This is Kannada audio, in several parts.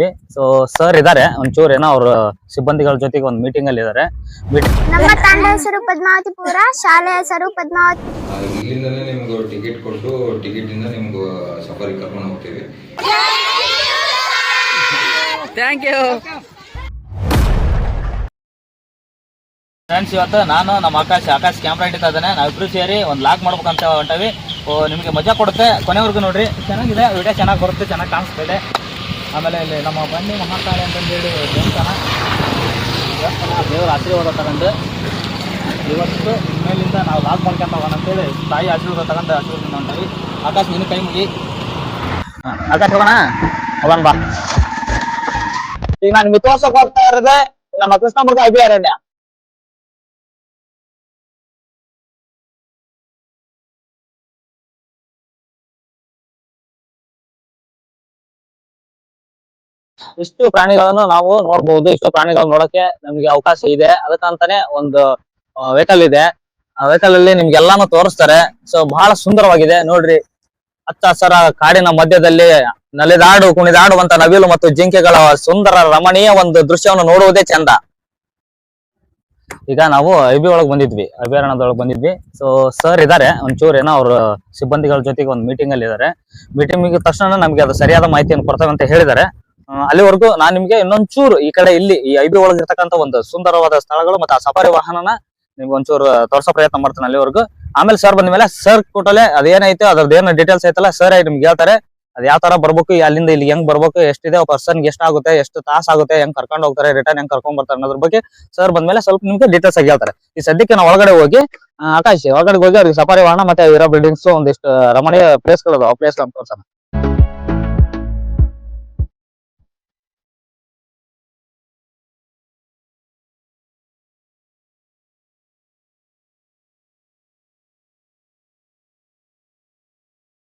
ಬಂದಿದ್ವಿ ಸೊ ಸರ್ ಇದಾರೆ. ಒಂಚೂರು ಏನೋ ಅವ್ರ ಸಿಬ್ಬಂದಿಗಳ ಜೊತೆಗೆ ಒಂದು ಮೀಟಿಂಗ್ ಅಲ್ಲಿ ಇದಾರೆ. ನಮ್ಮ ತಂಡ ಹೆಸರು ಪದ್ಮಾವತಿಪುರ ಶಾಲೆ ಹೆಸರು ಪದ್ಮಾವತಿ ಆ, ಇಲ್ಲಿಂದನೇ ನಿಮ್ಗೆ ಟಿಕೆಟ್ ಕೊಟ್ಟು ಟಿಕೆಟ್ ಇಂದ ನಿಮ್ಗೆ ಸಫಾರಿ ಕರ್ಕೊಂಡು ಹೋಗ್ತೀವಿ. ಥ್ಯಾಂಕ್ ಯು ಫ್ರೆಂಡ್ಸ್ ಇವತ್ತು ನಾನು ನಮ್ಮ ಆಕಾಶ್ ಆಕಾಶ್ ಕ್ಯಾಮ್ರಾ ಇಟ್ಟಿದ್ದ ಇದ್ದಾನೆ. ನಾವಿಬ್ರು ಸೇರಿ ಒಂದು ಲಾಕ್ ಮಾಡ್ಬೇಕಂತ ಹೊಂಟವಿ. ಓ ನಿಮಗೆ ಮಜಾ ಕೊಡುತ್ತೆ ಕೊನೆವರೆಗೂ ನೋಡ್ರಿ. ಚೆನ್ನಾಗಿದೆ. ವಿಡಿಯೋ ಚೆನ್ನಾಗಿ ಬರುತ್ತೆ ಚೆನ್ನಾಗಿ ಕಾಣಿಸ್ತಾ ಇದೆ ಆಮೇಲೆ ಇಲ್ಲಿ ನಮ್ಮ ಬನ್ನಿ ಮಹಾಕಾಳಿ ಅಂತಂದೇಳಿ ದೇವಸ್ಥಾನ ದೇವಸ್ಥಾನ. ದೇವರ ಆಶೀರ್ವಾದ ತಗೊಂಡು ಇವತ್ತು ಮೇಲಿಂದ ನಾವು ಲಾಕ್ ಮಾಡ್ಕೊಂತ ಹೋಗೋಣ ಅಂತೇಳಿ ತಾಯಿ ಆಶೀರ್ವಾದ ತಗೊಂಡು ಆಶೀರ್ವಾದ ಹೊಂಟವಿ ಆಕಾಶ್ ನಿನ್ನ ಕೈ ಮುಗಿ. ಆಕಾಶ ಹೋಗೋಣ? ಹೋಗೋಣ ಬಾ. ಈಗ ನಾನು ನಿಮ್ಗೆ ತೋರ್ಸಕ್ ಹೋಗ್ತಾ ಇರೋದೇ ನಮ್ಮ ಕೃಷ್ಣಮುರ್ಗ ಅಭಯಾರಣ್ಯ. ಇಷ್ಟು ಪ್ರಾಣಿಗಳನ್ನು ನಾವು ನೋಡಬಹುದು ಇಷ್ಟು ಪ್ರಾಣಿಗಳನ್ನು ನೋಡಕ್ಕೆ ನಮ್ಗೆ ಅವಕಾಶ ಇದೆ. ಅದಕ್ಕಂತಾನೆ ಒಂದು ವೆಹಿಕಲ್ ಇದೆ. ಆ ವೆಹಿಕಲ್ ಅಲ್ಲಿ ನಿಮ್ಗೆ ಎಲ್ಲಾನು ತೋರಿಸ್ತಾರೆ. ಸೊ ಬಹಳ ಸುಂದರವಾಗಿದೆ. ನೋಡ್ರಿ, ಹಚ್ಚ ಹಸರ ಕಾಡಿನ ಮಧ್ಯದಲ್ಲಿ ನಲಿದಾಡು, ಕುಣಿದಾಡುವಂತ ನವಿಲು ಮತ್ತು ಜಿಂಕೆಗಳ ಸುಂದರ ರಮಣೀಯ ಒಂದು ದೃಶ್ಯವನ್ನು ನೋಡುವುದೇ ಚಂದ. ಈಗ ನಾವು ಐಬಿ ಒಳಗ್ ಬಂದಿದ್ವಿ, ಅಭಯಾರಣ್ಯದೊಳಗೆ ಬಂದಿದ್ವಿ. ಸೊ ಸರ್ ಇದಾರೆ. ಒಂಚೂರು ಏನೋ ಅವ್ರ ಸಿಬ್ಬಂದಿಗಳ ಜೊತೆಗೆ ಒಂದು ಮೀಟಿಂಗ್ ಅಲ್ಲಿ ಇದಾರೆ. ಮೀಟಿಂಗ್ ತಕ್ಷಣ ನಮ್ಗೆ ಅದು ಸರಿಯಾದ ಮಾಹಿತಿಯನ್ನು ಕೊಡ್ತಾರಂತ ಅಂತ ಹೇಳಿದ್ದಾರೆ. ಅಲ್ಲಿವರೆಗೂ ನಾನ್ ನಿಮ್ಗೆ ಇನ್ನೊಂಚೂರು ಈ ಕಡೆ ಇಲ್ಲಿ ಈ ಐಬಿ ಒಳಗೆ ಇರ್ತಕ್ಕಂಥ ಒಂದು ಸುಂದರವಾದ ಸ್ಥಳಗಳು ಮತ್ತೆ ಆ ಸಫಾರಿ ವಾಹನನ ನಿಮ್ಗೆ ಒಂಚೂರು ತೋರ್ಸೋ ಪ್ರಯತ್ನ ಮಾಡ್ತಾನೆ ಅಲ್ಲಿವರೆಗೂ. ಆಮೇಲೆ ಸರ್ ಬಂದ ಮೇಲೆ ಸರ್ ಕೂಟಲೆ ಅದೇನೈತೆ, ಅದ್ರದ್ದು ಏನು ಡೀಟೇಲ್ಸ್ ಐತಲ್ಲ ಸರ್ ನಿಮ್ಗೆ ಹೇಳ್ತಾರೆ. ಅದ್ ಯಾವ ತರ ಬರ್ಬೇಕು ಅಲ್ಲಿಂದ ಇಲ್ಲಿ ಹೆಂಗ್ ಬರ್ಬೇಕು, ಎಷ್ಟಿದೆ ಪರ್ಸನ್ಗೆ ಎಷ್ಟಾಗುತ್ತೆ ಎಷ್ಟು ತಾಸ್ ಆಗುತ್ತೆ, ಹೆಂಗ್ ಕರ್ಕೊಂಡು ಹೋಗ್ತಾರೆ ರಿಟರ್ನ್ ಹೆಂಗ್ ಕರ್ಕೊಂಡ್ ಬರ್ತಾರೆ ಅನ್ನೋದ್ರ ಬಗ್ಗೆ ಸರ್ ಬಂದ್ಮೇಲೆ ಸ್ವಲ್ಪ ನಿಮ್ಗೆ ಡೀಟೇಲ್ಸ್ ಆಗಿ ಹೇಳ್ತಾರೆ. ಈ ಸದ್ಯಕ್ಕೆ ನಾವು ಒಳಗಡೆ ಹೋಗಿ ಆಕಾಶ್, ಒಳಗಡೆ ಹೋಗಿ ಅವ್ರಿಗೆ ಸಫಾರಿ ವಾಹನ ಮತ್ತೆ ಇರೋ ಬಿಲ್ಡಿಂಗ್ಸ್ ಒಂದಿಷ್ಟು ರಮಣೀಯ ಪ್ಲೇಸ್ಗಳು ಆ ಪ್ಲೇಸ್ ತೋರ್ಸೋಣ.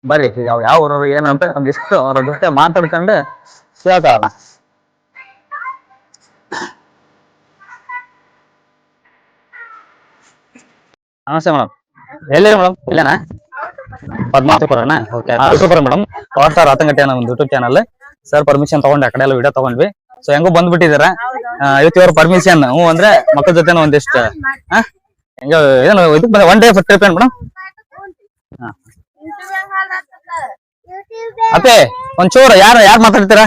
ಬರ್ರಿ ಯಾವ ಯಾವ ಊರವ್ರು ಏನಂತ ಒಂದಿಷ್ಟು ಅವ್ರ ಜೊತೆ ಮಾತಾಡ್ಕೊಂಡು ಕೇಳ್ತಾವಲ್ಲ ನಮಸ್ತೆ ಮೇಡಮ್ ಎಲ್ಲಿರಿ ಮೇಡಮ್ ಇಲ್ಲೇನಾ? ಪದ್ಮಾವತಿಪುರನಾ? Okay super madam power star ಹತ್ತಂಗಟ್ಟೆ ಅನ್ನೋ ಒಂದು ಯೂಟ್ಯೂಬ್ ಚಾನಲ್ ಸರ್ ಪರ್ಮಿಷನ್ ತಗೊಂಡು ಆ ಕಡೆ ಎಲ್ಲ ವಿಡಿಯೋ ತಗೊಂಡ್ವಿ. ಸೊ ಹೆಂಗೋ ಬಂದ್ಬಿಟ್ಟಿದಾರ ಇವತ್ತು ಇವ್ರ ಪರ್ಮಿಷನ್ ಹ್ಞೂ ಅಂದ್ರೆ ಮಕ್ಕಳ ಜೊತೆ ಒಂದಿಷ್ಟು ಹಾ ಹೆಂಗ ಏನು ಇದಕ್ಕೆ ಬಂದ ಒನ್ ಡೇ ಟ್ರಿಪ್ ಏನ್ ಮೇಡಮ್ ಅತ್ತೆ ಒಂಚೂರು ಯಾರು ಯಾರು ಮಾತಾಡ್ತೀರಾ?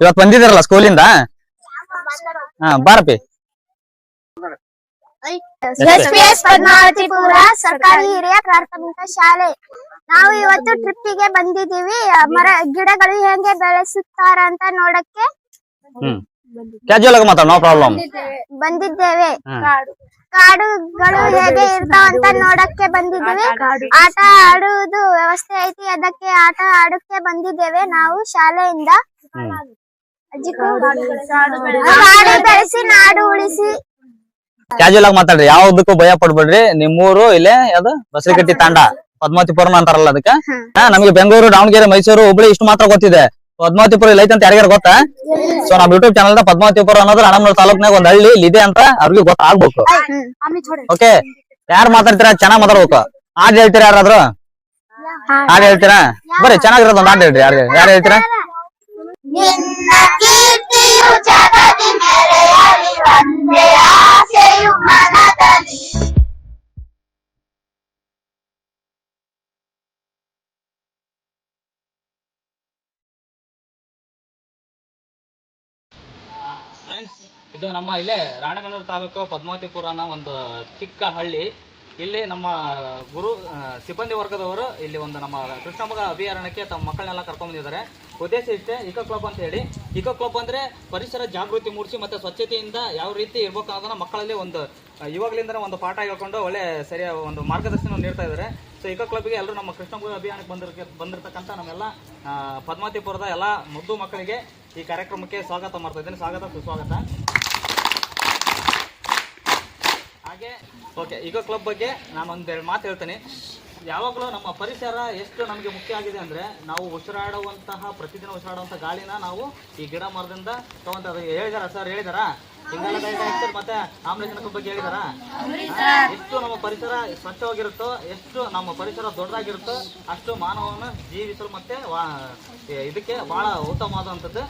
ಇವತ್ತು ಬಂದಿದ್ದೀರಲ್ಲ ಸ್ಕೂಲಿಂದ ಹಾ ಬಾರಪಿ ಎಸ್ಪಿಎಸ್ ಪದ್ಮಾವತಿಪುರ ಸರ್ಕಾರಿ ಹಿರಿಯ ಪ್ರಾಥಮಿಕ ಶಾಲೆ. ನಾವು ಇವತ್ತು ಟ್ರಿಪ್ಪಿಗೆ ಬಂದಿದೀವಿ ಮರ ಗಿಡಗಳು ಹೆಂಗೆ ಬೆಳೆಸುತ್ತಾರ ಅಂತ ನೋಡಕ್ಕೆ ಕ್ಯಾಜುವಲ್ ಆಗಿ ಮಾತಾಡ ನೋ ಪ್ರಾಬ್ಲಮ್ ಬಂದಿದ್ದೇವೆ. ಕಾಡುಗಳು ಹೇಗೆ ಇರ್ತಾವ ಅಂತ ನೋಡಕ್ಕೆ ಬಂದಿದ್ದೇವೆ. ಆಟ ಆಡುವುದು ವ್ಯವಸ್ಥೆ ಐತಿ. ಅದಕ್ಕೆ ಆಟ ಆಡಕ್ಕೆ ಬಂದಿದ್ದೇವೆ. ನಾವು ಶಾಲೆಯಿಂದ. ಕಾಡು ಬೆಳೆಸಿ ನಾಡು ಉಳಿಸಿ. ಕ್ಯಾಜುವಲ್ ಆಗಿ ಮಾತಾಡ್ರಿ. ಯಾವ್ದಕ್ಕೂ ಭಯ ಪಡ್ಬೇಡ್ರಿ. ನಿಮ್ಮೂರು ಇಲ್ಲೇ ಅದು ಬಸರಿಕಟ್ಟಿ ತಾಂಡ. ಪದ್ಮಾವತಿಪುರಂ ಅಂತಾರಲ್ಲ ಅದಕ್ಕೆ. ನಮಗೆ ಬೆಂಗಳೂರು ದಾವಣಗೆರೆ ಮೈಸೂರು ಹುಬ್ಳಿ ಇಷ್ಟು ಮಾತ್ರ ಗೊತ್ತಿದೆ. ಪದ್ಮಾವತಿಪುರ ಇಲ್ಲಿ ಐತೆ ಅಂತ ಯಾರಿಗಾರು ಗೊತ್ತಾ? ಸೊ ನಮ್ ಯೂಟ್ಯೂಬ್ ಚಾನಲ್ ಪದ್ಮಾವತಿಪುರ ಅನ್ನೋದು ಹಣಮೂರು ತಾಲೂಕ್ನಾಗ ಒಂದ್ ಹಳ್ಳಿ ಇಲ್ಲಿ ಇದೆ ಅಂತ ಅವ್ರಿಗೆ ಗೊತ್ತಾಗ್ಬೇಕು ಓಕೆ ಯಾರು ಮಾತಾಡ್ತೀರಾ? ಚೆನ್ನಾಗ್ ಮಾತಾಡ್ಬೇಕು. ಹಾಡ್ ಹೇಳ್ತೀರಾ ಯಾರಾದ್ರು? ಹಾಡ್ ಹೇಳ್ತೀರಾ? ಬರ್ರಿ ಚೆನ್ನಾಗಿರೋದು ಒಂದ್ ಹಾಡ್ ಹೇಳ್ರಿ ಯಾರು ಯಾರು ಹೇಳ್ತೀರಾ? ಜಗದಿ ಇದು ನಮ್ಮ ಇಲ್ಲೇ ರಾಣೆಬೆನ್ನೂರು ತಾಲೂಕು ಪದ್ಮಾವತಿಪುರ ಅನ್ನೋ ಒಂದು ಚಿಕ್ಕ ಹಳ್ಳಿ. ಇಲ್ಲಿ ನಮ್ಮ ಗುರು ಸಿಬ್ಬಂದಿ ವರ್ಗದವರು ಇಲ್ಲಿ ಒಂದು ನಮ್ಮ ಕೃಷ್ಣಮಗ ಅಭಯಾರಣ್ಯಕ್ಕೆ ತಮ್ಮ ಮಕ್ಕಳನ್ನೆಲ್ಲ ಕರ್ಕೊಂಡ್ಬಂದಿದ್ದಾರೆ. ಉದ್ದೇಶ ಇಷ್ಟೇ ಇಕೋ ಕ್ಲಬ್ ಅಂತ ಹೇಳಿ. ಇಕೋ ಕ್ಲಬ್ ಅಂದ್ರೆ ಪರಿಸರ ಜಾಗೃತಿ ಮೂಡಿಸಿ ಮತ್ತೆ ಸ್ವಚ್ಛತೆಯಿಂದ ಯಾವ ರೀತಿ ಇರ್ಬೇಕು ಮಕ್ಕಳಲ್ಲಿ ಒಂದು ಆ, ಇವಾಗ್ಲಿಂದನೇ ಒಂದು ಪಾಠ ಹೇಳ್ಕೊಂಡು ಒಳ್ಳೆ ಸರಿಯಾದ ಒಂದು ಮಾರ್ಗದರ್ಶನ ನೀಡ್ತಾ ಇದ್ದಾರೆ. ಸೊ ಇಕೋ ಕ್ಲಬ್ಗೆ ಎಲ್ಲರೂ ನಮ್ಮ ಕೃಷ್ಣಮಗ ಅಭಿಯಾನಕ್ಕೆ ಬಂದಿರ ಬಂದಿರತಕ್ಕಂಥ ನಮ್ಮೆಲ್ಲ ಪದ್ಮಾವತಿಪುರದ ಎಲ್ಲ ಮುದ್ದು ಮಕ್ಕಳಿಗೆ ಈ ಕಾರ್ಯಕ್ರಮಕ್ಕೆ ಸ್ವಾಗತ ಮಾಡ್ತಾ ಇದ್ದೀನಿ. ಸ್ವಾಗತ ಸುಸ್ವಾಗತ. ಹಾಗೆ ಓಕೆ ಈಗ ಕ್ಲಬ್ ಬಗ್ಗೆ ನಾನು ಒಂದೆರಡು ಮಾತು ಹೇಳ್ತೇನೆ. ಯಾವಾಗಲೂ ನಮ್ಮ ಪರಿಸರ ಎಷ್ಟು ನಮಗೆ ಮುಖ್ಯ ಆಗಿದೆ ಅಂದರೆ ನಾವು ಉಸಿರಾಡುವಂತಹ, ಪ್ರತಿದಿನ ಉಸಿರಾಡುವಂಥ ಗಾಳಿನ ನಾವು ಈ ಗಿಡ ಮರದಿಂದ ತಗೊಂತ ಹೇಳಿದಾರ ಸರ್ ಹೇಳಿದಾರ? ಇಂಗಾಲ ಡೈಆಕ್ಸೈಡ್ ಮತ್ತೆ ಆಮ್ಲಜನಕ ಬಗ್ಗೆ ಹೇಳಿದಾರ? ಎಷ್ಟು ನಮ್ಮ ಪರಿಸರ ಸ್ವಚ್ಛವಾಗಿರುತ್ತೋ ಎಷ್ಟು ನಮ್ಮ ಪರಿಸರ ದೊಡ್ಡದಾಗಿರುತ್ತೋ ಅಷ್ಟು ಮಾನವನ ಜೀವಿಸಲು ಮತ್ತೆ ಇದಕ್ಕೆ ಬಹಳ ಉತ್ತಮವಾದಂಥದ್ದು.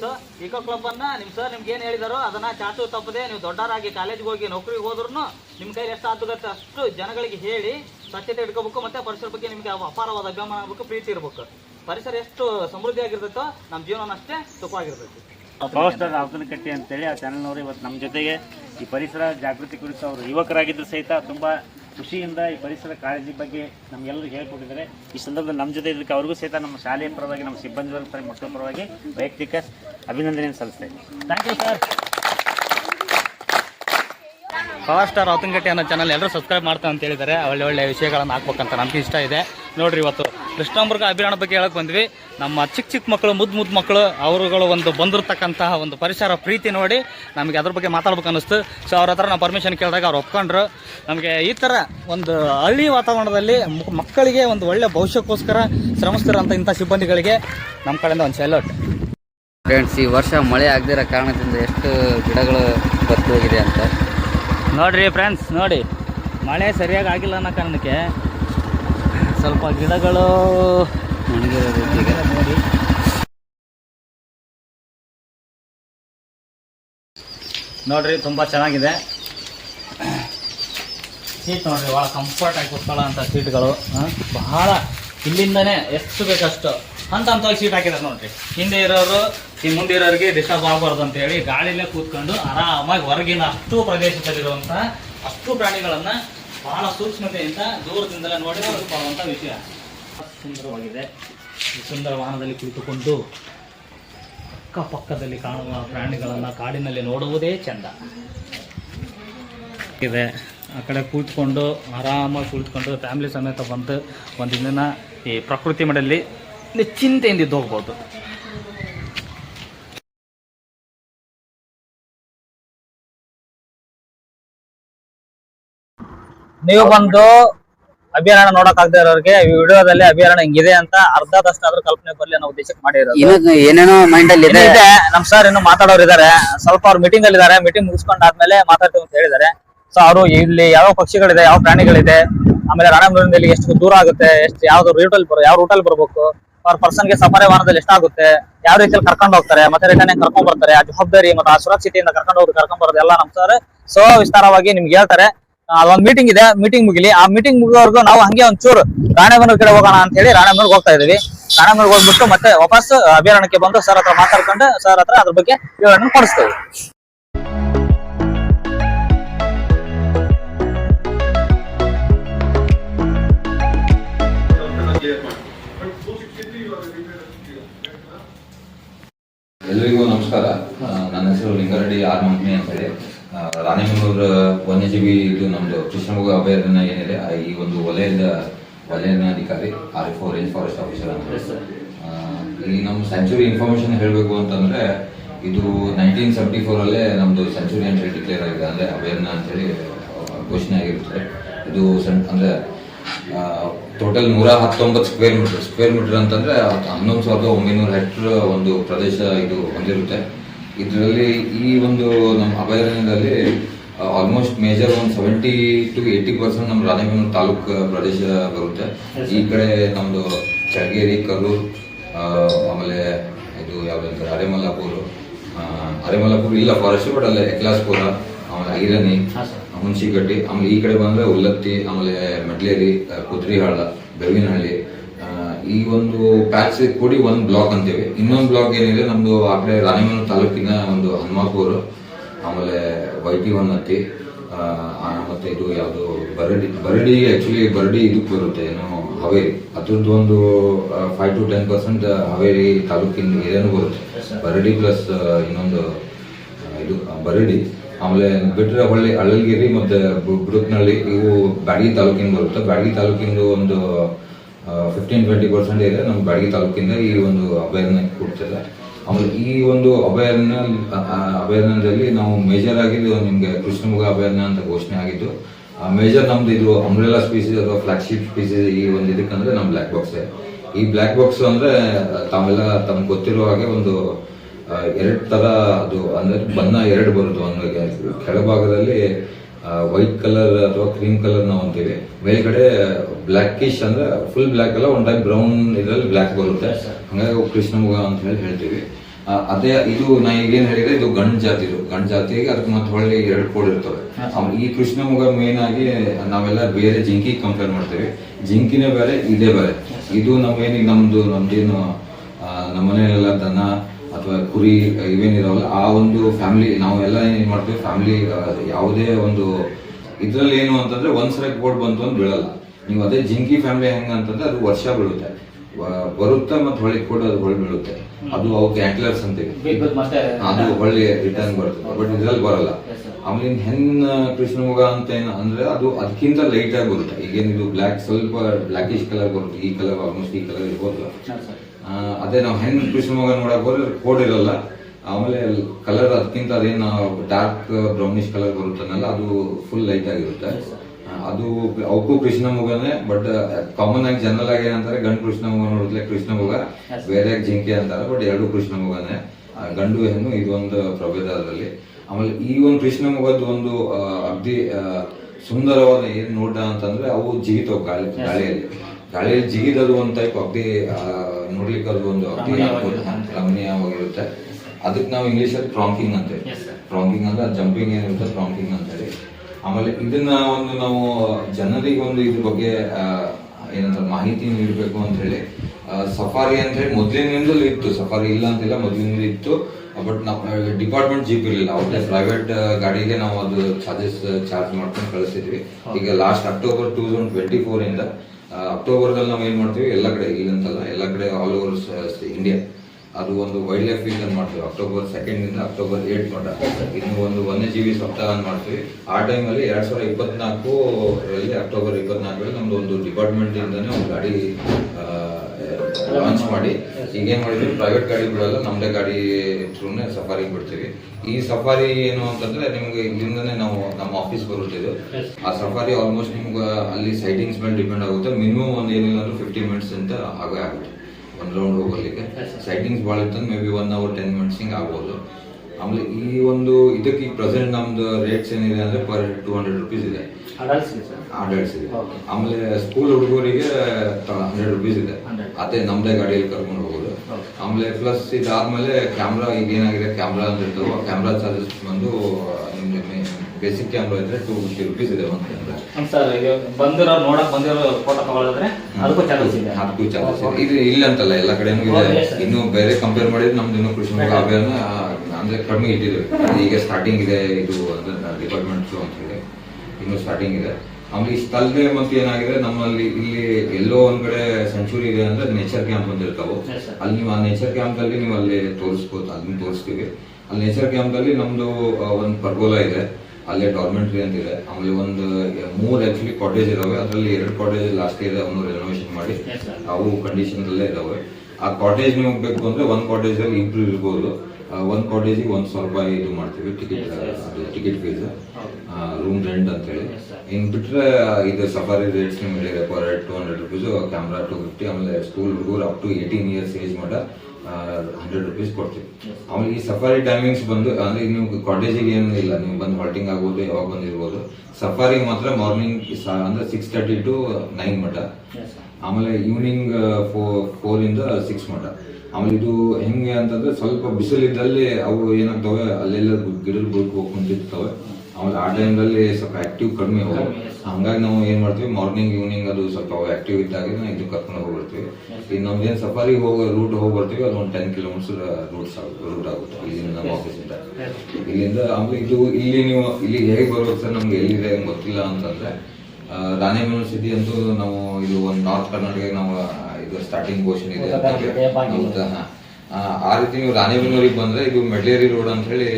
ಸೊ ಇಕೋ ಕ್ಲಬ್ ಅನ್ನ ನಿಮ್ ಸರ್ ನಿಮ್ಗೆ ಏನ್ ಹೇಳಿದಾರೋ ಅದನ್ನ ಚಾಚು ತಪ್ಪದೆ ನೀವು ದೊಡ್ಡರಾಗಿ ಕಾಲೇಜ್ಗೆ ಹೋಗಿ ನೌಕರಿಗೆ ಹೋದ್ರು ನಿಮ್ ಕೈಲಿ ಎಷ್ಟು ಆತುಗತ್ತೆ ಅಷ್ಟು ಜನಗಳಿಗೆ ಹೇಳಿ ಸ್ವಚ್ಛತೆ ಇಟ್ಕೋಬೇಕು ಮತ್ತೆ ಪರಿಸರ ಬಗ್ಗೆ ನಿಮ್ಗೆ ಅಪಾರವಾದ ಅಭಿಮಾನ ಆಗ್ಬೇಕು ಪ್ರೀತಿ ಇರ್ಬೇಕು. ಪರಿಸರ ಎಷ್ಟು ಸಮೃದ್ಧಿಯಾಗಿರ್ತೈತೋ ನಮ್ಮ ಜೀವನ ಅಷ್ಟೇ ಸುಖವಾಗಿರ್ತೈತಿ. ಪವರ್ ಸ್ಟಾರ್ ಕಟ್ಟಿ ಅಂತೇಳಿ ಆ ಚಾನಲ್ನವರು ಇವತ್ತು ನಮ್ಮ ಜೊತೆಗೆ ಈ ಪರಿಸರ ಜಾಗೃತಿ ಕುರಿತು ಅವರು ಯುವಕರಾಗಿದ್ದರೂ ಸಹಿತ ತುಂಬ ಖುಷಿಯಿಂದ ಈ ಪರಿಸರ ಕಾಳಜಿ ಬಗ್ಗೆ ನಮಗೆಲ್ಲರೂ ಹೇಳ್ಕೊಟ್ಟಿದ್ದಾರೆ. ಈ ಸಂದರ್ಭದಲ್ಲಿ ನಮ್ಮ ಜೊತೆ ಇದಕ್ಕೆ ಅವ್ರಿಗೂ ಸಹಿತ ನಮ್ಮ ಶಾಲೆಯ ಪರವಾಗಿ ನಮ್ಮ ಸಿಬ್ಬಂದಿ ವರ್ಗ ಪರವಾಗಿ ಮಕ್ಕಳ ಪರವಾಗಿ ವೈಯಕ್ತಿಕ ಅಭಿನಂದನೆಯನ್ನು ಸಲ್ಲಿಸ್ತಾ ಇದ್ದೀನಿ thank you sir power star ಅವತಂಗಟ್ಟಿ ಅನ್ನೋ ಚಾನಲ್ ಎಲ್ಲರೂ ಸಬ್ಸ್ಕ್ರೈಬ್ ಮಾಡ್ತಾ ಅಂತ ಹೇಳಿದ್ದಾರೆ. ಒಳ್ಳೆ ಒಳ್ಳೆ ವಿಷಯಗಳನ್ನು ಹಾಕ್ಬೇಕಂತ ನಮಗೆ ಇಷ್ಟ ಇದೆ. ನೋಡ್ರಿ ಇವತ್ತು ಕೃಷ್ಣಾಮೃಗ ಅಭಿಯಾನ ಬಗ್ಗೆ ಹೇಳಕ್ ಬಂದ್ವಿ. ನಮ್ಮ ಚಿಕ್ಕ ಚಿಕ್ಕ ಮಕ್ಕಳು ಮುದ್ದು ಮುದ್ದು ಮಕ್ಕಳು ಅವರುಗಳು ಒಂದು ಬಂದಿರತಕ್ಕಂತಹ ಒಂದು ಪರಿಸರ ಪ್ರೀತಿ ನೋಡಿ ನಮಗೆ ಅದ್ರ ಬಗ್ಗೆ ಮಾತಾಡ್ಬೇಕು ಅನ್ನಿಸ್ತು. ಸೊ ಅವ್ರ ಹತ್ರ ನಾವು ಪರ್ಮಿಷನ್ ಕೇಳಿದಾಗ ಅವ್ರು ಒಪ್ಕೊಂಡ್ರು. ನಮಗೆ ಈ ಥರ ಒಂದು ಹಳ್ಳಿ ವಾತಾವರಣದಲ್ಲಿ ಮಕ್ಕಳಿಗೆ ಒಂದು ಒಳ್ಳೆ ಭವಿಷ್ಯಕ್ಕೋಸ್ಕರ ಶ್ರಮಿಸ್ತಿರೋಂಥ ಇಂಥ ಸಿಬ್ಬಂದಿಗಳಿಗೆ ನಮ್ಮ ಕಡೆಯಿಂದ ಒಂದು ಸೆಲ್ಯೂಟ್ ಫ್ರೆಂಡ್ಸ್ ಈ ವರ್ಷ ಮಳೆ ಆಗದಿರೋ ಕಾರಣದಿಂದ ಎಷ್ಟು ಗಿಡಗಳು ಬತ್ತು ಹೋಗಿದೆ ಅಂತ. ನೋಡ್ರಿ ಫ್ರೆಂಡ್ಸ್ ನೋಡಿ. ಮಳೆ ಸರಿಯಾಗಿ ಆಗಿಲ್ಲ ಅನ್ನೋ ಕಾರಣಕ್ಕೆ ಸ್ವಲ್ಪ ಗಿಡಗಳು ನೋಡಿ ನೋಡ್ರಿ, ತುಂಬ ಚೆನ್ನಾಗಿದೆ. ಸೀಟ್ ನೋಡ್ರಿ, ಭಾಳ ಕಂಫರ್ಟ್ ಆಗಿ ಕೂತ್ಕೊಳ್ಳೋ ಅಂತ ಸೀಟ್ಗಳು ಬಹಳ ಇಲ್ಲಿಂದನೇ ಎಷ್ಟು ಬೇಕಷ್ಟು ಹಂತ ಹಂತವಾಗಿ ಸೀಟ್ ಹಾಕಿದ್ದಾರೆ ನೋಡ್ರಿ. ಹಿಂದೆ ಇರೋರು, ಈ ಮುಂದೆ ಇರೋರಿಗೆ ಡಿಸ್ಟರ್ಬ್ ಆಗಬಾರ್ದು ಅಂತ ಹೇಳಿ ಗಾಳಿಲೇ ಕೂತ್ಕೊಂಡು ಆರಾಮಾಗಿ ಹೊರಗಿನ ಅಷ್ಟು ಪ್ರದೇಶದಲ್ಲಿರುವಂಥ ಅಷ್ಟು ಪ್ರಾಣಿಗಳನ್ನ ಬಹಳ ಸೂಕ್ಷ್ಮತೆಯಿಂದ ದೂರದಿಂದಲೇ ನೋಡಿ ತಿಳಿದುಕೊಳ್ಳುವಂಥ ವಿಷಯ. ಸುಂದರವಾಗಿದೆ. ಈ ಸುಂದರ ವಾಹನದಲ್ಲಿ ಕುಳಿತುಕೊಂಡು ಅಕ್ಕಪಕ್ಕದಲ್ಲಿ ಕಾಣುವ ಪ್ರಾಣಿಗಳನ್ನು ಕಾಡಿನಲ್ಲಿ ನೋಡುವುದೇ ಚೆಂದ. ಇದೆ. ಆ ಕಡೆ ಕೂತ್ಕೊಂಡು ಆರಾಮಾಗಿ ಕುಳಿತುಕೊಂಡು ಫ್ಯಾಮಿಲಿ ಸಮೇತ ಬಂದು ಒಂದು ದಿನ ಈ ಪ್ರಕೃತಿ ಮಡಲ್ಲಿ ನಿಶ್ಚಿಂತೆಯಿಂದ ಹೋಗ್ಬೋದು. ನೀವು ಬಂದು ಅಭಿಯಾನ ನೋಡಕ್ ಆಗದೆ ಇರೋರಿಗೆ ಈ ವಿಡಿಯೋದಲ್ಲಿ ಅಭಿಯಾನ ಹಿಂಗಿದೆ ಅಂತ ಅರ್ಧದಷ್ಟಾದ್ರೂ ಕಲ್ಪನೆ ಬರ್ಲಿ ಅನ್ನೋ ಉದ್ದೇಶಕ್ಕೆ ಮಾಡಿರೋದು. ಏನೇನೋ ಮೈಂಡ್ ಅಲ್ಲಿ ಇದೆ. ಇದೆ. ನಮ್ ಸರ್ ಇನ್ನು ಮಾತಾಡೋರು ಇದಾರೆ. ಸ್ವಲ್ಪ ಅವ್ರು ಮೀಟಿಂಗ್ ಅಲ್ಲಿ ಇದಾರೆ. ಮೀಟಿಂಗ್ ಮುಗಿಸ್ಕೊಂಡಾದ್ಮೇಲೆ ಮಾತಾಡ್ತೀವಿ ಅಂತ ಹೇಳಿದಾರೆ. ಸೊ ಅವರು ಇಲ್ಲಿ ಯಾವ ಪಕ್ಷಿಗಳಿದೆ ಯಾವ ಪ್ರಾಣಿಗಳಿದೆ ಆಮೇಲೆ ರಾಣೆಬೆನ್ನೂರಿಂದ ಎಷ್ಟು ದೂರ ಆಗುತ್ತೆ ಎಷ್ಟು ಯಾವ್ದು ಅಲ್ಲಿ ಬರೋ ಯಾವ ರೂಟಲ್ಲಿ ಬರ್ಬೇಕು ಅವ್ರ ಪರ್ಸನ್ಗೆ ಸಫಾರಿ ವಾಹನದಲ್ಲಿ ಎಷ್ಟಾಗುತ್ತೆ ಯಾವ ರೀತಿಯಲ್ಲಿ ಕರ್ಕೊಂಡು ಹೋಗ್ತಾರೆ ಮತ್ತೆ ರಿಟರ್ನ್ ಹೆಂಗ್ ಕರ್ಕೊಂಡ್ ಬರ್ತಾರೆ ಆ ಜವಾಬ್ದಾರಿ ಮತ್ತೆ ಆ ಸುರಕ್ಷತೆಯಿಂದ ಕರ್ಕೊಂಡು ಹೋಗಿ ಕರ್ಕೊಂಡ್ ಬರೋದು ಎಲ್ಲ ನಮ್ ಸರ್ ಸೊ ವಿಸ್ತಾರವಾಗಿ ನಿಮ್ಗೆ ಹೇಳ್ತಾರೆ. ಅದೊಂದು ಮೀಟಿಂಗ್ ಇದೆ ಮೀಟಿಂಗ್ ಮುಗಿಲಿ. ಆ ಮೀಟಿಂಗ್ ಮುಗಿಯೋವರೆಗೂ ನಾವು ಹಂಗೆ ಒಂಚೂರು ರಾಣೆಬೆನ್ನೂರ್ ಕಡೆ ಹೋಗೋಣ ಅಂತ ಹೇಳಿ ರಾಣೆಬೆನ್ನೂರ್ಗೆ ಹೋಗ್ತಾ ಇದೀವಿ ರಾಣೆಬೆನ್ನೂರ್ಗೆ ಹೋಗ್ಬಿಟ್ಟು ಮತ್ತೆ ವಾಪಸ್ ಅಭಿಯಾನಕ್ಕೆ ಬಂದು ಸರ್ ಹತ್ರ ಮಾತಾಡ್ಕೊಂಡು ಸರ್ ಹತ್ರ ಅದ್ರ ಬಗ್ಗೆ ವಿವರಣೆ ಕೊಡಿಸ್ತೇವೆ. ಎಲ್ರಿಗೂ ನಮಸ್ಕಾರ. ನನ್ನ ಹೆಸರು ಲಿಂಗಾರೆಡ್ಡಿ ಆರ್ ಅಂತ ಹೇಳಿ. ರಾಣೆಬೆನ್ನೂರು ವನ್ಯಜೀವಿ ಇದು ನಮ್ದು ಕೃಷ್ಣಮೃಗ ಅಭಯಾರಣ್ಯ ಏನಿದೆ ಈ ಒಂದು ವಲಯದ ವಲಯಾಧಿಕಾರಿ R F range forest officer ಅಂತ. ಈ ನಮ್ಮ ಸ್ಯಾಂಚುರಿ ಇನ್ಫಾರ್ಮೇಶನ್ ಹೇಳಬೇಕು ಅಂತಂದ್ರೆ ಇದು ನೈನ್ಟೀನ್ ಸೆವೆಂಟಿ ಫೋರ್ ಅಲ್ಲೇ ನಮ್ದು ಸೆಂಚುರಿ ಅಂತ ಹೇಳಿ ಡಿಕ್ಲೇರ್ ಆಗಿದೆ ಅಂದ್ರೆ ಅಭಯಾರಣ್ಯ ಅಂತ ಹೇಳಿ ಘೋಷಣೆ ಆಗಿರುತ್ತೆ. ಇದು ಸೆಂ ಅಂದ್ರೆ ಟೋಟಲ್ ನೂರ ಹತ್ತೊಂಬತ್ತು ಸ್ಕ್ವೇರ್ ಮೀಟರ್ ಸ್ಕ್ವೇರ್ ಮೀಟರ್ ಅಂತಂದ್ರೆ ಹನ್ನೊಂದು ಸಾವಿರದ ಒಂಬೈನೂರು ಹೆಕ್ಟರ್ ಒಂದು ಪ್ರದೇಶ ಇದು ಹೊಂದಿರುತ್ತೆ. ಇದರಲ್ಲಿ ಈ ಒಂದು ನಮ್ಮ ಅಭಯಾರಣ್ಯದಲ್ಲಿ ಆಲ್ಮೋಸ್ಟ್ ಮೇಜರ್ ಒಂದು ಸೆವೆಂಟಿ ಟು ಏಯ್ಟಿ ಪರ್ಸೆಂಟ್ ನಮ್ಮ ರಾಣೆಬೆನ್ನೂರು ತಾಲೂಕು ಪ್ರದೇಶ ಬರುತ್ತೆ. ಈ ಕಡೆ ನಮ್ಮದು ಚಳಗೇರಿ ಕಲ್ಲೂರು ಆಮೇಲೆ ಇದು ಯಾವ್ದಂತಾರೆ ಅರೆಮಲ್ಲಾಪುರ ಅರೆಮಲ್ಲಾಪುರ್ ಅರೆಮಲ್ಲಾಪುರ ಇಲ್ಲ ಫಾರೆಸ್ಟ್ ಬಟ್ ಅಲ್ಲೇ ಎಕ್ಲಾಸ್ಪುರ ಆಮೇಲೆ ಐರನಿ ಹುಣಸಿಗಡ್ಡಿ ಆಮೇಲೆ ಈ ಕಡೆ ಬಂದರೆ ಉಲ್ಲತ್ತಿ ಆಮೇಲೆ ಮೆಡ್ಲೇರಿ ಕುದ್ರಿಹಾಳ ಬೆವಿನಹಳ್ಳಿ ಈ ಒಂದು ಪ್ಯಾಚ್ ಕೂಡಿ ಒಂದು ಬ್ಲಾಕ್ ಅಂತೇವೆ. ಇನ್ನೊಂದು ಬ್ಲಾಕ್ ಏನಿದೆ ನಮ್ದು ಆ ಕಡೆ ರಾಣಿಮನ ತಾಲೂಕಿನ ಒಂದು ಹನುಮಾಪುರ ಆಮೇಲೆ ವೈಟಿ ಒನ್ ಆ, ಮತ್ತೆ ಇದು ಯಾವುದು ಬರಡಿ ಬರಡಿ ಆಕ್ಚುಲಿ ಬರಡಿ ಇದಕ್ಕೆ ಬರುತ್ತೆ ಏನು ಹಾವೇರಿ. ಅದ್ರದ್ದು ಒಂದು five to ten percent Haveri ತಾಲೂಕಿನ ಏರಿಯಾನು ಬರುತ್ತೆ. ಬರಡಿ ಪ್ಲಸ್ ಇನ್ನೊಂದು ಇದು ಬರಡಿ. ಆಮೇಲೆ ಬಿಟ್ರೆ ಹೊಳ್ಳಿ ಅಳಲ್ಗಿರಿ ಮತ್ತೆ ಬುಡಕ್ನಳ್ಳಿ ಇವು ಬ್ಯಾಡಗಿ ತಾಲೂಕಿನ ಬರುತ್ತೆ. ಬ್ಯಾಡಗಿ ತಾಲೂಕಿಂದು ಒಂದು ಫಿಫ್ಟೀನ್ ಟ್ವೆಂಟಿ ಪರ್ಸೆಂಟ್ ಇದೆ ನಮ್ಮ ಬ್ಯಾಡಗಿ ತಾಲೂಕಿಂದ ಈ ಒಂದು ಅಭಯಾರಣ್ಯ ಕೊಡ್ತಿದೆ. ಆಮೇಲೆ ಈ ಒಂದು ಅಭಯಾರಣ್ಯ ಅಭಯಾರಣ್ಯದಲ್ಲಿ ನಾವು ಮೇಜರ್ ಆಗಿದ್ದು ನಿಮಗೆ ಕೃಷ್ಣಮುಗ ಅಭಯಾರಣ್ಯ ಅಂತ ಘೋಷಣೆ ಆಗಿದ್ದು ಮೇಜರ್ ನಮ್ದು ಇದು ಅಂಬ್ರೆಲಾ ಸ್ಪೀಸೀಸ್ ಅಥವಾ ಫ್ಲಾಗ್ಶಿಪ್ ಸ್ಪೀಸೀಸ್ ಈ ಒಂದು ಇದಕ್ಕಂದ್ರೆ ನಮ್ಮ ಬ್ಲ್ಯಾಕ್ ಬಾಕ್ಸ್ ಈ ಬ್ಲ್ಯಾಕ್ ಬಾಕ್ಸ್ ಅಂದ್ರೆ ತಾವೆಲ್ಲ ತಮ್ಗೆ ಗೊತ್ತಿರೋ ಹಾಗೆ ಒಂದು ಎರಡು ತರ ಅದು ಅಂದ್ರೆ ಬಣ್ಣ ಎರಡು ಬರುತ್ತೆ ಒಂದು ಕೆಳಭಾಗದಲ್ಲಿ ವೈಟ್ ಕಲರ್ ಅಥವಾ ಕ್ರೀಮ್ ಕಲರ್ ನಾವು ಅಂತೀವಿ. ಮೇಲ್ಗಡೆ ಬ್ಲ್ಯಾಕಿಶ್ ಅಂದ್ರೆ ಫುಲ್ ಬ್ಲ್ಯಾಕ್ ಅಲ್ಲ ಒನ್ ಟೈಪ್ ಬ್ರೌನ್ ಇದ್ರಲ್ಲಿ ಬ್ಲ್ಯಾಕ್ ಬರುತ್ತೆ. ಹಂಗಾಗಿ ಕೃಷ್ಣ ಕೃಷ್ಣಮುಗ ಅಂತ ಹೇಳಿ ಹೇಳ್ತೀವಿ. ಅದೇ ಇದು ನಾ ಈಗೇನ್ ಹೇಳಿದ್ರೆ ಇದು ಗಂಡ್ ಜಾತಿದು ಗಂಡ್ ಜಾತಿಗೆ ಅದಕ್ಕೆ ಮತ್ತೆ ಹೊಳ್ಳಿ ಎರಡು ಕೋಡ್ ಇರ್ತವೆ. ಈ ಕೃಷ್ಣಮುಗ ಮೇನ್ ಆಗಿ ನಾವೆಲ್ಲ ಬೇರೆ ಜಿಂಕಿ ಕಂಪೇರ್ ಮಾಡ್ತೀವಿ. ಜಿಂಕಿನೇ ಬೇರೆ ಇದೇ ಬೇರೆ. ಇದು ನಮ್ಗೇನಿಗೆ ನಮ್ದು ನಮ್ದೇನು ನಮ್ಮನೆಯಲ್ಲ ದನ ಅಥವಾ ಕುರಿ ಇವೇನಿದಾವಲ್ಲ ಆ ಒಂದು ಫ್ಯಾಮಿಲಿ ನಾವೆಲ್ಲ ಎಲ್ಲ ಏನ್ ಮಾಡ್ತೀವಿ ಫ್ಯಾಮಿಲಿ ಯಾವುದೇ ಒಂದು ಇದ್ರಲ್ಲಿ ಏನು ಅಂತಂದ್ರೆ ಒಂದ್ಸಲ ಕೋಡ್ ಬಂತು ಅಂತ ಬೀಳಲ್ಲ. ನೀವು ಅದೇ ಜಿಂಕಿ ಫ್ಯಾಮಿಲಿ ಹೆಂಗ ಅಂತಂದ್ರೆ ಅದು ವರ್ಷ ಬೀಳುತ್ತೆ. ಬರುತ್ತೆ ಮತ್ತೆ ಹೊಳಿ ಕೋಡ್ ಅದು ಹೊಳಿ ಬೀಳುತ್ತೆ. ಅದು ಅವಕ್ಕೆ ಆಂಟ್ಲರ್ಸ್ ಅಂತ ಅದು ಹೊಳ್ಳಿ ರಿಟರ್ನ್ ಬರ್ತದೆ ಬಟ್ ಇದ್ರಲ್ಲಿ ಬರಲ್ಲ. ಆಮೇಲೆ ಹೆನ್ ಕೃಷ್ಣ ಮುಗ ಅಂತ ಏನು ಅಂದ್ರೆ ಅದು ಅದಕ್ಕಿಂತ ಲೈಟ್ ಆಗಿ ಬರುತ್ತೆ. ಈಗೇನಿದು ಬ್ಲಾಕ್ ಸ್ವಲ್ಪ ಬ್ಲ್ಯಾಕಿಶ್ ಕಲರ್ ಬರುತ್ತೆ. ಈ ಕಲರ್ ಆಲ್ಮೋಸ್ಟ್ ಈ ಕಲರ್ ಇರ್ಬೋದು ಅದೇ ನಾವು ಹೆಣ್ಣು ಕೃಷ್ಣಮುಗ ನೋಡಕ್ ಹೋದ್ರೆ ಕೋಡ್ ಇರಲ್ಲ. ಆಮೇಲೆ ಕಲರ್ ಅದಕ್ಕಿಂತ ಅದೇನು ಡಾರ್ಕ್ ಬ್ರೌನಿಶ್ ಕಲರ್ ಬರುತ್ತಲ್ಲ ಅದು ಫುಲ್ ಲೈಟ್ ಆಗಿರುತ್ತೆ. ಅದು ಅವಕ್ಕೂ ಕೃಷ್ಣ ಮುಗನೇ ಬಟ್ ಕಾಮನ್ ಆಗಿ ಜನರಲ್ ಆಗಿ ಏನಂತಾರೆ ಗಂಡು ಕೃಷ್ಣ ಮುಗ ನೋಡಿದ್ರೆ ಕೃಷ್ಣ ಮುಗ ಬೇರೆ ಜಿಂಕೆ ಅಂತಾರೆ ಬಟ್ ಎರಡು ಕೃಷ್ಣ ಮುಗನೇ ಗಂಡು ಹೆಣ್ಣು ಇದೊಂದು ಪ್ರಭೇದ ಅದರಲ್ಲಿ ಆಮೇಲೆ ಈ ಒಂದು ಕೃಷ್ಣ ಮುಗದ್ದು ಒಂದು ಅಗ್ದಿ ಸುಂದರವಾದ ಏನ್ ನೋಡ ಅಂತಂದ್ರೆ ಅವು ಜಿಗಿತವು ಗಾಳಿ ಗಾಳಿಯಲ್ಲಿ. ಗಾಳಿಯಲ್ಲಿ ಜಿಗಿದದು ಒಂದ್ ಟೈಪ್ ಅಗ್ದಿ ನೋಡ್ಲಿಕ್ಕೆ ಅದು ಒಂದು ರಮಣೀಯವಾಗಿರುತ್ತೆ. ಅದಕ್ಕೆ ನಾವು ಇಂಗ್ಲಿಷ್ ಅಲ್ಲಿ ಟ್ರಾಂಕಿಂಗ್ ಅಂತೇವೆ ಟ್ರಾಂಕಿಂಗ್ ಅಂದ್ರೆ ಜಂಪಿಂಗ್ ಏನಿರುತ್ತೆ ಟ್ರಾಂಕಿಂಗ್ ಅಂತೇಳಿ. ಆಮೇಲೆ ಇದನ್ನ ಒಂದು ನಾವು ಜನರಿಗೆ ಒಂದು ಇದ್ರ ಬಗ್ಗೆ ಏನಂತ ಮಾಹಿತಿ ನೀಡಬೇಕು ಅಂತ ಹೇಳಿ ಸಫಾರಿ ಅಂತ ಹೇಳಿ ಮೊದ್ಲಿನಿಂದಲೂ ಇತ್ತು. ಸಫಾರಿ ಇಲ್ಲ ಅಂತಿಲ್ಲ ಮೊದಲಿನಿಂದ ಇತ್ತು. ಬಟ್ ನಾವು ಡಿಪಾರ್ಟ್ಮೆಂಟ್ ಜೀಪ್ ಇರಲಿಲ್ಲ. ಅವ್ರದ್ದೇ ಪ್ರೈವೇಟ್ ಗಾಡಿಗೆ ನಾವು ಅದು ಚಾರ್ಜಸ್ ಚಾರ್ಜ್ ಮಾಡ್ಕೊಂಡು ಕಳಿಸಿದ್ವಿ. ಈಗ last October two thousand twenty four ಇಂದ ಅಕ್ಟೋಬರ್ದಲ್ಲಿ ನಾವು ಏನು ಮಾಡ್ತೀವಿ? ಎಲ್ಲ ಕಡೆ ಇಲ್ಲಂತಲ್ಲ ಎಲ್ಲ ಕಡೆ ಆಲ್ ಓವರ್ ಇಂಡಿಯಾ ಅದು ಒಂದು ವೈಲ್ಡ್ ಲೈಫ್ ವೀಕ್ ಅಂತ ಮಾಡ್ತೀವಿ. ಅಕ್ಟೋಬರ್ ಸೆಕೆಂಡ್ ಇಂದ ಅಕ್ಟೋಬರ್ ಏಟ್ ಮಟ್ಟ. ಇನ್ನು ಒಂದು ವನ್ಯಜೀವಿ ಸಪ್ತಾಹ ಅಂತ ಮಾಡ್ತೀವಿ. ಆ ಟೈಮಲ್ಲಿ ಎರಡ್ ಸಾವಿರದ ಇಪ್ಪತ್ನಾಲ್ಕು ಅಕ್ಟೋಬರ್ ಇಪ್ಪತ್ನಾಲ್ಕರಲ್ಲಿ ನಮ್ದು ಒಂದು ಡಿಪಾರ್ಟ್ಮೆಂಟ್ ಇಂದಾನೆ ಒಂದು ಗಾಡಿ ಲಾಂಚ್ ಮಾಡಿ ಈಗ ಏನ್ ಮಾಡಿದ್ವಿ ಪ್ರೈವೇಟ್ ಗಾಡಿ ಬಿಡೋಲ್ಲ ನಮ್ದೇ ಗಾಡಿ ಥ್ರೂನೇ ಸಫಾರಿ ಬಿಡ್ತೀವಿ. ಈ ಸಫಾರಿ ಏನು ಅಂತಂದ್ರೆ ನಿಮ್ಗೆ ಇಲ್ಲಿಂದಾನೆ ನಾವು ನಮ್ಮ ಆಫೀಸ್ ಬರುತ್ತಿದ್ದು ಆ ಸಫಾರಿ ಆಲ್ಮೋಸ್ಟ್ ನಿಮ್ಗೆ ಅಲ್ಲಿ ಸೈಟಿಂಗ್ಸ್ ಮೇಲೆ ಡಿಪೆಂಡ್ ಆಗುತ್ತೆ. ಮಿನಿಮಮ್ ಒಂದು ಏನಿಲ್ಲ ಅಂದ್ರೆ ಫಿಫ್ಟಿ ಮಿನಿಟ್ಸ್ ಅಂತ ಆಗೇ ಆಗುತ್ತೆ. ಒಂದು ರೌಂಡ್ ಹೋಗೋಲಿಕ್ಕೆ ಸೈಟಿಂಗ್ಸ್ ಭಾಳ ಇತ್ತು maybe one hour ten minutes ಹಿಂಗೆ ಆಗ್ಬೋದು. ಆಮೇಲೆ ಈ ಒಂದು ಇದಕ್ಕೆ ಈಗ ಪ್ರೆಸೆಂಟ್ ನಮ್ದು ರೇಟ್ಸ್ ಏನಿದೆ ಅಂದ್ರೆ ಪರ್ ಟೂ ಹಂಡ್ರೆಡ್ ರುಪೀಸ್ ಇದೆ. ಅಡಲ್ಟ್ಸ್ ಇದೆ ಆಮೇಲೆ ಸ್ಕೂಲ್ ಹುಡುಗರಿಗೆ ಹಂಡ್ರೆಡ್ ರುಪೀಸ್ ಇದೆ. ಅದೇ ನಮ್ದೇ ಗಾಡಿಯಲ್ಲಿ ಕರ್ಕೊಂಡು ಹೋಗೋದು. ಆಮೇಲೆ ಪ್ಲಸ್ ಇದಾದ್ಮೇಲೆ ಕ್ಯಾಮ್ರಾ ಈಗ ಏನಾಗಿದೆ ಕ್ಯಾಮ್ರಾ ಅಂತ ಇರ್ತವೆ ಆ ಕ್ಯಾಮ್ರಾ ಚಾರ್ಜಸ್ ಬಂದು ನಿಮ್ಗೆ ಬೇಸಿಕ್ ಕ್ಯಾಮ್ರಾ ಇದ್ರೆ ಟೂ ಫಿಫ್ಟಿ ರುಪೀಸ್ ಇದೆ ಒಂದು ಕ್ಯಾಮ್ರಾ ಸರ್ ಈಗ ಬಂದಿರೋ ನೋಡಕ್ ಬಂದಿರೋ ಫೋಟೋ ತಗೊಳ್ಳೋದ್ರೆ ಅದಕ್ಕೂ ಚಾರ್ಜಸ್ ಇದೆ. ಅದಕ್ಕೂ ಚಾರ್ಜಸ್ ಇದೆ. ಇದು ಇಲ್ಲ ಅಂತಲ್ಲ ಎಲ್ಲ ಕಡೆನೂ ಇದೆ. ಇನ್ನು ಬೇರೆ ಕಂಪೇರ್ ಮಾಡಿದ್ರೆ ನಮ್ದು ಇನ್ನು ಕೃಷಿ ಅಭಿಯಾನ ಅಂದ್ರೆ ಕಡಿಮೆ ಇಟ್ಟಿದ್ದೇವೆ. ಈಗ ಸ್ಟಾರ್ಟಿಂಗ್ ಇದೆ ಇದು ಡಿಪಾರ್ಟ್ಮೆಂಟ್ ಅಂತ ಹೇಳಿ. ಇನ್ನು ಸ್ಟಾರ್ಟಿಂಗ್ ಇದೆ. ಆಮೇಲೆ ಸ್ಥಳದ ಮತ್ತೆ ಏನಾಗಿದೆ ನಮ್ಮಲ್ಲಿ ಇಲ್ಲಿ ಎಲ್ಲೋ ಒಂದ್ ಕಡೆ ಸೆಂಚುರಿ ಇದೆ ಅಂದ್ರೆ ನೇಚರ್ ಕ್ಯಾಂಪ್ ಅಂತ ಇರ್ತಾವೆ. ಅಲ್ಲಿ ನೀವು ಆ ನೇಚರ್ ಕ್ಯಾಂಪ್ ಅಲ್ಲಿ ನೀವು ಅಲ್ಲಿ ತೋರಿಸ್ಬೋದು ಅದನ್ನ ತೋರಿಸ್ತೀವಿ. ಅಲ್ಲಿ ನೇಚರ್ ಕ್ಯಾಂಪ್ ಅಲ್ಲಿ ನಮ್ದು ಒಂದ್ ಪರ್ಗೋಲಾ ಇದೆ. ಅಲ್ಲೇ ಡಾರ್ಮೆಂಟ್ರಿ ಅಂತ ಇದೆ. ಆಮೇಲೆ ಒಂದು ಮೂರ್ ಆಕ್ಚುಲಿ ಕಾಟೇಜ್ ಇದಾವೆ. ಅದರಲ್ಲಿ ಎರಡು ಕಾಟೇಜ್ ಲಾಸ್ಟ್ ಇಯರ್ ಅವನು ರೆನೋವೇಷನ್ ಮಾಡಿ. ಅವು ಕಂಡೀಷನ್ ಅಲ್ಲೇ ಇದಾವೆ. ಆ ಕಾಟೇಜ್ ನೀವು ಬೇಕು ಅಂದ್ರೆ ಒಂದ್ ಕಾಟೇಜ್ ಅಲ್ಲಿ ಇಬ್ರು ಇರ್ಬೋದು. ಒಂದ್ ಕಾಲೇಜ್ ಒಂದ್ ಸಾವಿರ ರೂಪಾಯಿ ಇದು ಮಾಡ್ತೀವಿ ticket ticket fees room rent ಅಂತ ಹೇಳಿ. Yes, ಇನ್ ಬಿಟ್ರೆ ಇದು ಸಫಾರಿ ರೇಟ್ಸ್ ನಿಮ್ಗೆ ಹೇಳಿದೆ per two hundred rupees camera two fifty ಆಮೇಲೆ ಸ್ಕೂಲ್ ಹುಡುಗರು up to eighteen years age ಮಟ್ಟ ಹಂಡ್ರೆಡ್ ರುಪೀಸ್ ಕೊಡ್ತೀವಿ. ಆಮೇಲೆ ಈ ಸಫಾರಿ ಟೈಮಿಂಗ್ಸ್ ಬಂದು ಅಂದ್ರೆ ನೀವು ಗೆ ಏನು ಇಲ್ಲ ನೀವು ಬಂದು ಹಾಲ್ಟಿಂಗ್ ಆಗ್ಬೋದು ಯಾವಾಗ ಬಂದಿರ್ಬೋದು. ಸಫಾರಿ ಮಾತ್ರ ಮಾರ್ನಿಂಗ್ ಅಂದ್ರೆ ಸಿಕ್ಸ್ ತರ್ಟಿ ಟು ನೈನ್ ಮಟ್ಟ. ಆಮೇಲೆ ಈವ್ನಿಂಗ್ ಫೋ ಫೋರ್ ಇಂದ ಸಿಕ್ಸ್ ಮಟ್ಟ. ಆಮೇಲೆ ಇದು ಹೆಂಗೆ ಅಂತಂದ್ರೆ ಸ್ವಲ್ಪ ಬಿಸಿಲಿದ್ದಲ್ಲಿ ಅವು ಏನಾಗ್ತವೆ ಅಲ್ಲೆಲ್ಲ ಗಿಡದ ಬುಡಕ್ಕೆ ಹೋಗಿ ಕುಂತಿರ್ತವೆ. ಆಮೇಲೆ ಆ ಟೈಮ್ದಲ್ಲಿ ಸ್ವಲ್ಪ ಆಕ್ಟಿವ್ ಕಡಿಮೆ ಹೋಗಿ ಹಂಗಾಗಿ ನಾವು ಏನ್ ಮಾಡ್ತೀವಿ ಮಾರ್ನಿಂಗ್ ಈವ್ನಿಂಗ್ ಅದು ಸ್ವಲ್ಪ ಅವು ಆಕ್ಟಿವ್ ಇದ್ದಾಗ ಇದು ಕರ್ಕೊಂಡು ಹೋಗ್ಬಿಡ್ತೀವಿ. ಈಗ ನಮ್ದೇನು ಸಫಾರಿ ಹೋಗೋ ರೂಟ್ ಹೋಗಿ ಬರ್ತೀವಿ ಅದು ಒಂದು ಟೆನ್ ಕಿಲೋಮೀಟರ್ ರೂಟ್ಸ್ ರೂಟ್ ಆಗುತ್ತೆ. ಇಲ್ಲಿಂದ ನಮ್ಮ ಆಫೀಸಿಂದ ಇಲ್ಲಿಂದ ಆಮೇಲೆ ಇದು ಇಲ್ಲಿ ನೀವು ಇಲ್ಲಿ ಹೇಗೆ ಬರ್ಬೇಕು ಸರ್ ನಮ್ಗೆ ಎಲ್ಲಿದೆ ಗೊತ್ತಿಲ್ಲ ಅಂತಂದ್ರೆ ರಾಣೆಬೆನ್ನೂರು ಸಿಟಿ ಅಂತೂ ನಾವು ಇದು ಒಂದು ನಾರ್ತ್ ಕರ್ನಾಟಕ ನಾವು ಇದು ಸ್ಟಾರ್ಟಿಂಗ್ ಪೋಷನ್ ಇದೆ. ಆ, ರೀತಿ ನೀವು ರಾಣಿಬೆನ್ನೂರಿಗೆ ಬಂದ್ರೆ ಇದು ಮೆಡ್ಲೇರಿ ರೋಡ್ ಅಂತ ಹೇಳಿ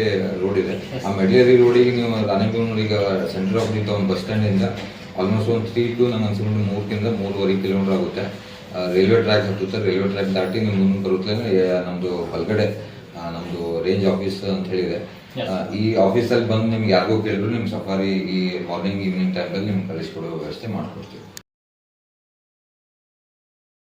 ರೋಡ್ ಇದೆ. ಆ ಮೆಡ್ಲೇರಿ ರೋಡಿಗೆ ನೀವು ರಾಣಿಬೆನ್ನೂರಿಗೆ ಸೆಂಟರ್ ಆಫ್ ದಿ ಒಂದು ಬಸ್ ಸ್ಟ್ಯಾಂಡ್ ಇಂದ ಆಲ್ಮೋಸ್ಟ್ ಒಂದು ತ್ರೀ ಟು ನಂಗೆ ಅನ್ಸ್ಕೊಂಡು ಮೂರರಿಂದ ಮೂರುವರೆ ಕಿಲೋಮೀಟರ್ ಆಗುತ್ತೆ. ರೈಲ್ವೆ ಟ್ರ್ಯಾಕ್ ಹತ್ತುತ್ತೆ. ರೈಲ್ವೆ ಟ್ರ್ಯಾಕ್ ದಾಟಿ ನೀವು ಮುಂದೆ ಬರುತ್ತೆ ನಮ್ದು ಹೊಲ್ಗಡೆ ನಮ್ದು ರೇಂಜ್ ಆಫೀಸ್ ಅಂತ ಹೇಳಿದೆ. ಈ ಆಫೀಸಲ್ಲಿ ಬಂದು ನಿಮ್ಗೆ ಯಾರಿಗೂ ಕೇಳಿದ್ರು ನಿಮ್ ಸಫಾರಿ ಈ ಮಾರ್ನಿಂಗ್ ಈವ್ನಿಂಗ್ ಟೈಮಲ್ಲಿ ನಿಮ್ಗೆ ಕಳಿಸ್ಕೊಡೋ ವ್ಯವಸ್ಥೆ ಮಾಡ್ಕೊಡ್ತೀವಿ.